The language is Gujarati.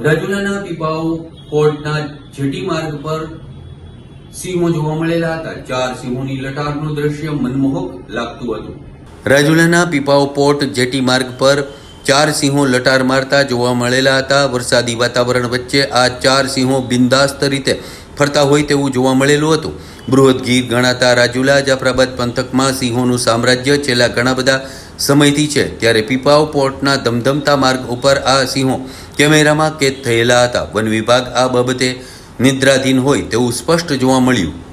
રાજુલાના પીપાઓ કોર્ટના જેટી માર્ગ પર સિંહો જોવા મળેલા હતા. ચાર સિંહોની લટારનું દ્રશ્ય મનમોહક લાગતું હતું. રાજુલાના પીપાઓ પોર્ટ જેટી માર્ગ પર ચાર સિંહો લટાર મારતા જોવા મળેલા હતા. વરસાદી વાતાવરણ વચ્ચે આ ચાર સિંહો બિંદાસ્ત રીતે ફરતા હોય તેવું જોવા મળેલું હતું. બૃહદ ગીર ગણાતા રાજુલા, જાફરાબાદ પંથકમાં સિંહોનું સામ્રાજ્ય, છેલ્લા ઘણા બધા સમયથી છે, ત્યારે પીપાઓ પોર્ટના ધમધમતા માર્ગ ઉપર આ સિંહો કેમેરામાં કેદ થયેલા હતા. વન વિભાગ આ બાબતે નિદ્રાધીન હોય તેવું સ્પષ્ટ જોવા મળ્યું.